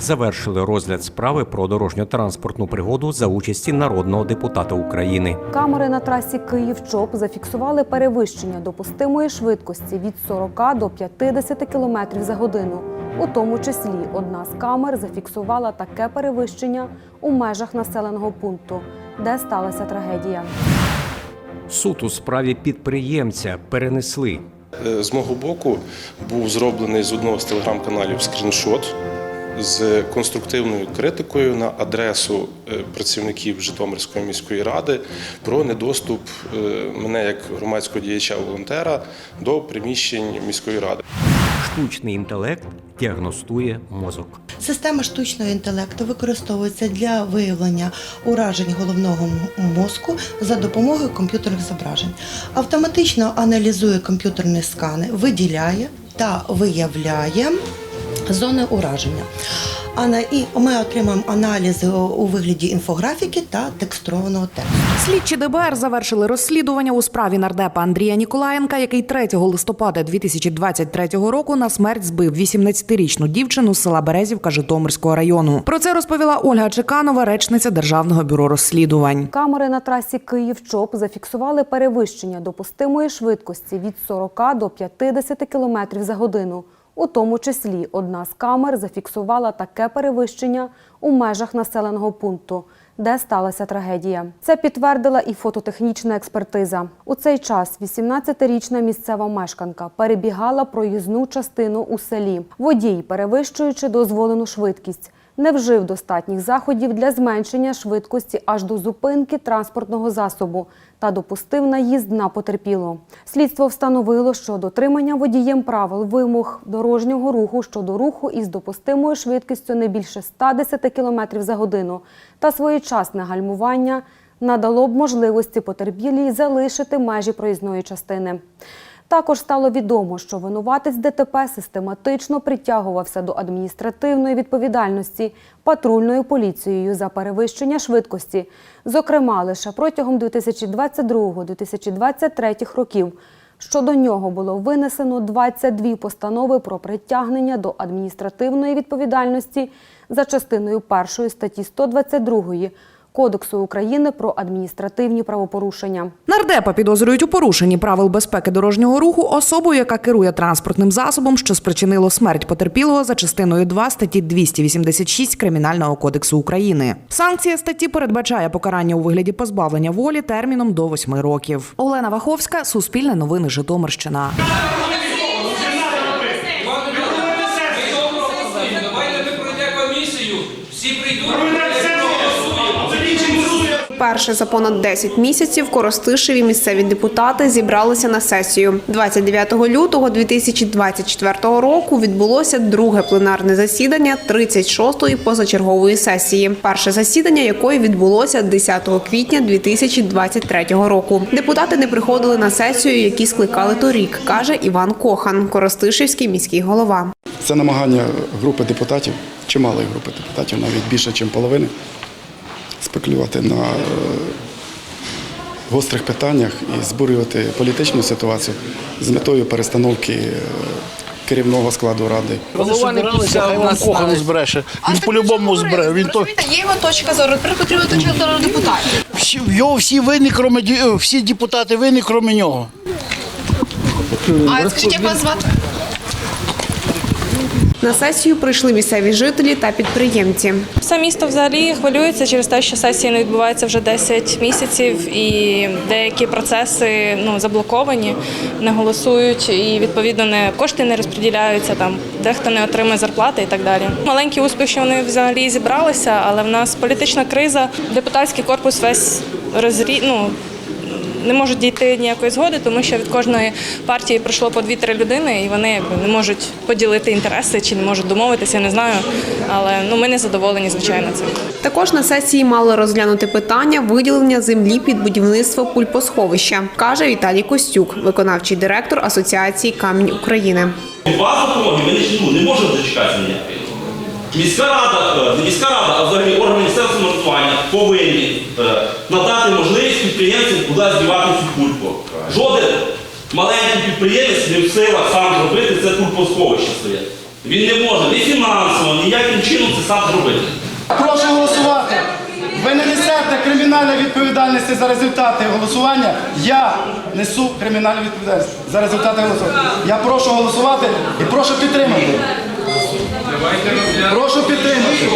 Завершили розгляд справи про дорожньо-транспортну пригоду за участі народного депутата України. Камери на трасі Київ-Чоп зафіксували перевищення допустимої швидкості від 40 до 50 км за годину. У тому числі одна з камер зафіксувала таке перевищення у межах населеного пункту, де сталася трагедія. Суд у справі підприємця перенесли. Е, З мого боку був зроблений з одного з телеграм-каналів скріншот з конструктивною критикою на адресу е, працівників Житомирської міської ради про недоступ е, мене як громадського діяча-волонтера до приміщень міської ради. Штучний інтелект діагностує мозок. Система штучного інтелекту використовується для виявлення уражень головного мозку за допомогою комп'ютерних зображень. Автоматично аналізує комп'ютерні скани, виділяє та виявляє зони ураження. А на- і ми отримаємо аналізи у вигляді інфографіки та текстурованого тексту. Слідчі ДБР завершили розслідування у справі нардепа Андрія Ніколаєнка, який 3 листопада 2023 року на смерть збив 18-річну дівчину з села Березівка Житомирського району. Про це розповіла Ольга Чеканова, речниця Державного бюро розслідувань. Камери на трасі Київ-Чоп зафіксували перевищення допустимої швидкості від 40 до 50 км за годину. У тому числі одна з камер зафіксувала таке перевищення у межах населеного пункту, де сталася трагедія. Це підтвердила і фототехнічна експертиза. У цей час 18-річна місцева мешканка перебігала проїзну частину у селі. Водій, перевищуючи дозволену швидкість, не вжив достатніх заходів для зменшення швидкості аж до зупинки транспортного засобу та допустив наїзд на потерпілу. Слідство встановило, що дотримання водієм правил вимог дорожнього руху щодо руху із допустимою швидкістю не більше 110 км за годину та своєчасне гальмування надало б можливості потерпілій залишити межі проїзної частини. Також стало відомо, що винуватець ДТП систематично притягувався до адміністративної відповідальності патрульною поліцією за перевищення швидкості, зокрема лише протягом 2022-2023 років. Щодо нього було винесено 22 постанови про притягнення до адміністративної відповідальності за частиною 1 статті 122 Кодексу України про адміністративні правопорушення. Нардепа підозрюють у порушенні правил безпеки дорожнього руху особу, яка керує транспортним засобом, що спричинило смерть потерпілого за частиною 2 статті 286 Кримінального кодексу України. Санкція статті передбачає покарання у вигляді позбавлення волі терміном до 8 років. Олена Ваховська, Суспільне новини, Житомирщина. Перше за понад 10 місяців Коростишеві місцеві депутати зібралися на сесію. 29 лютого 2024 року відбулося друге пленарне засідання 36-ї позачергової сесії. Перше засідання якої відбулося 10 квітня 2023 року. Депутати не приходили на сесію, які скликали торік, каже Іван Кохан, Коростишівський міський голова. Це намагання групи депутатів, чималої групи депутатів, навіть більше, ніж половини, спекулювати на е, гострих питаннях і збурювати політичну ситуацію з метою перестановки е, керівного складу ради. Голова не хай вам Кохан збереше. Він по-любому збере. Він то Є його точка зору. Тепер потрібна точка зору депутатів. всі його всі винні, кроме ді- е, всі депутати винні, кроме нього. А скажіть, як вас звати? На сесію прийшли місцеві жителі та підприємці. Все місто взагалі хвилюється через те, що сесії не відбуваються вже 10 місяців, і деякі процеси ну заблоковані, не голосують, і відповідно не кошти не розподіляються. Там дехто не отримує зарплати і так далі. Маленький успіх, що вони взагалі зібралися, але в нас політична криза, депутатський корпус весь розрі... ну, не можуть дійти ніякої згоди, тому що від кожної партії пройшло по 2-3 людини, і вони якби не можуть поділити інтереси чи не можуть домовитися. Я не знаю. Але ну ми не задоволені, звичайно, цим. Також на сесії мали розглянути питання виділення землі під будівництво пульпосховища, каже Віталій Костюк, виконавчий директор Асоціації Камінь України. Вас допомоги ми не, не можемо дочекатися ніякої. Міська рада, е, не міська рада, а взагалі органи місцевого самоврядування повинні е, надати можливість підприємцям куди здівати цю кульку. Жоден маленький підприємець не в силах сам зробити це кульпосховище своє. Він не може ні фінансово, ніяким чином це сам зробити. Прошу голосувати. Ви не несете кримінальної відповідальності за результати голосування. Я несу кримінальну відповідальність за результати голосування. Я прошу голосувати і прошу підтримати. Прошу підтримати.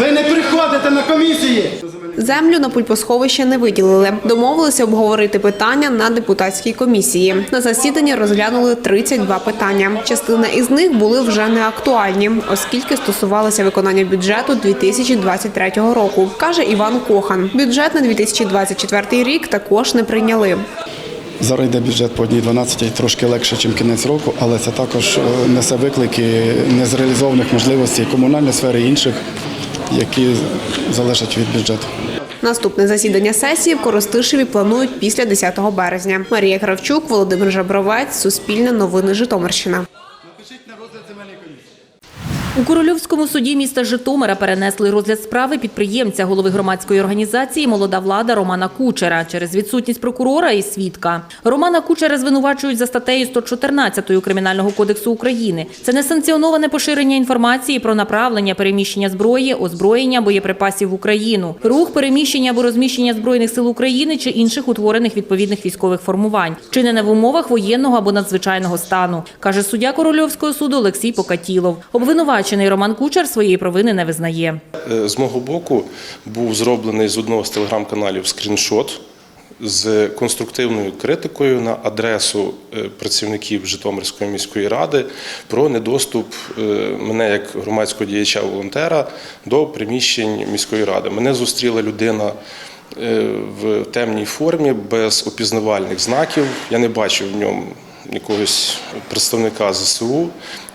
Ви не приходите на комісії. Землю на пульпосховище не виділили. Домовилися обговорити питання на депутатській комісії. На засіданні розглянули 32 питання. Частина із них були вже не актуальні, оскільки стосувалися виконання бюджету 2023 року, каже Іван Кохан. Бюджет на 2024 рік також не прийняли. Зараз йде бюджет по одній 12, трошки легше, ніж кінець року, але це також е, несе виклики незреалізованих можливостей комунальної сфери і інших, які залежать від бюджету. Наступне засідання сесії в Коростишеві планують після 10 березня. Марія Кравчук, Володимир Жабровець, Суспільне новини Житомирщина. У Корольовському суді міста Житомира перенесли розгляд справи підприємця голови громадської організації Молода влада Романа Кучера через відсутність прокурора і свідка. Романа Кучера звинувачують за статтею 114 Кримінального кодексу України. Це несанкціоноване поширення інформації про направлення переміщення зброї, озброєння, боєприпасів в Україну, рух переміщення або розміщення збройних сил України чи інших утворених відповідних військових формувань, вчинене в умовах воєнного або надзвичайного стану, каже суддя Корольовського суду Олексій Покатілов. Обвинувачений Роман Кучер своєї провини не визнає. Е, З мого боку був зроблений з одного з телеграм-каналів скріншот з конструктивною критикою на адресу е, працівників Житомирської міської ради про недоступ е, мене як громадського діяча волонтера до приміщень міської ради. Мене зустріла людина. В темній формі без опізнавальних знаків. Я не бачив в ньому якогось представника ЗСУ.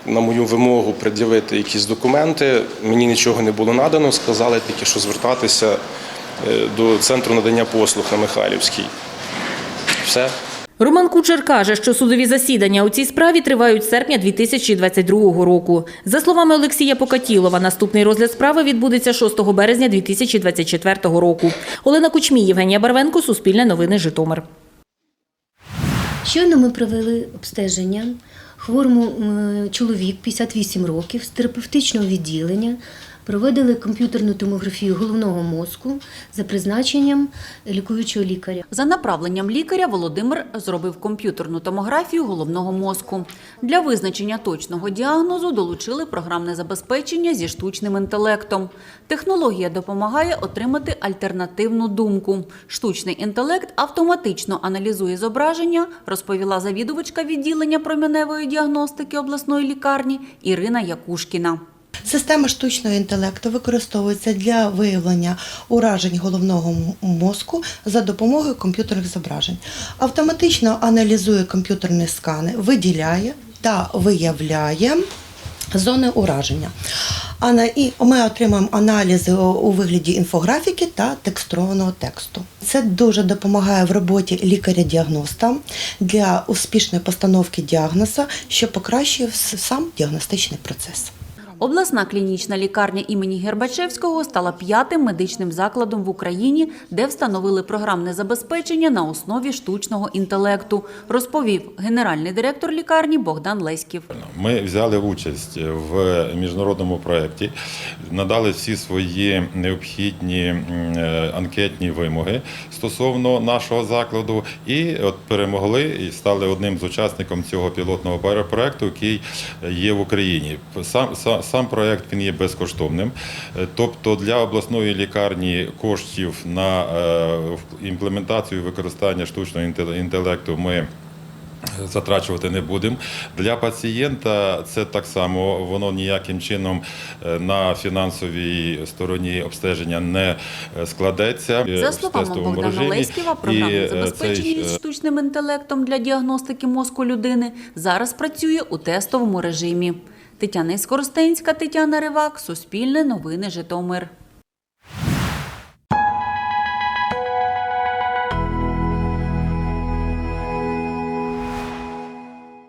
На мою вимогу пред'явити якісь документи. Мені нічого не було надано. Сказали тільки, що звертатися е, до центру надання послуг на Михайлівській. Все. Роман Кучер каже, що судові засідання у цій справі тривають з серпня 2022 року. За словами Олексія Покатілова, наступний розгляд справи відбудеться 6 березня 2024 року. Олена Кучмій, Євгенія Барвенко, Суспільне новини, Житомир. Щойно ми провели обстеження хворому м, чоловік 58 років з терапевтичного відділення. Проводили комп'ютерну томографію головного мозку за призначенням лікуючого лікаря. За направленням лікаря Володимир зробив комп'ютерну томографію головного мозку. Для визначення точного діагнозу долучили програмне забезпечення зі штучним інтелектом. Технологія допомагає отримати альтернативну думку. Штучний інтелект автоматично аналізує зображення, розповіла завідувачка відділення проміневої діагностики обласної лікарні Ірина Якушкіна. Система штучного інтелекту використовується для виявлення уражень головного мозку за допомогою комп'ютерних зображень. Автоматично аналізує комп'ютерні скани, виділяє та виявляє зони ураження. І ми отримуємо аналізи у- у вигляді інфографіки та текстурованого тексту. Це дуже допомагає в роботі лікаря-діагноста для успішної постановки діагноза, що покращує сам діагностичний процес. Обласна клінічна лікарня імені Гербачевського стала п'ятим медичним закладом в Україні, де встановили програмне забезпечення на основі штучного інтелекту, розповів генеральний директор лікарні Богдан Леськів. Ми взяли участь в міжнародному проєкті, надали всі свої необхідні е, анкетні вимоги стосовно нашого закладу, і от перемогли і стали одним з учасників цього пілотного проєкту, який є в Україні. Сам сам, проєкт він є безкоштовним. Е, Тобто для обласної лікарні коштів на е, імплементацію і використання штучного інтелекту ми Затрачувати не будемо. Для пацієнта це так само, воно ніяким чином е, на фінансовій стороні обстеження не е, складеться. За словами Богдана. Леськіва, е, забезпечення цей, е, штучним інтелектом для діагностики мозку людини зараз працює у тестовому режимі. Тетяна Іскоростенська, Тетяна Ривак, Суспільне новини Житомир.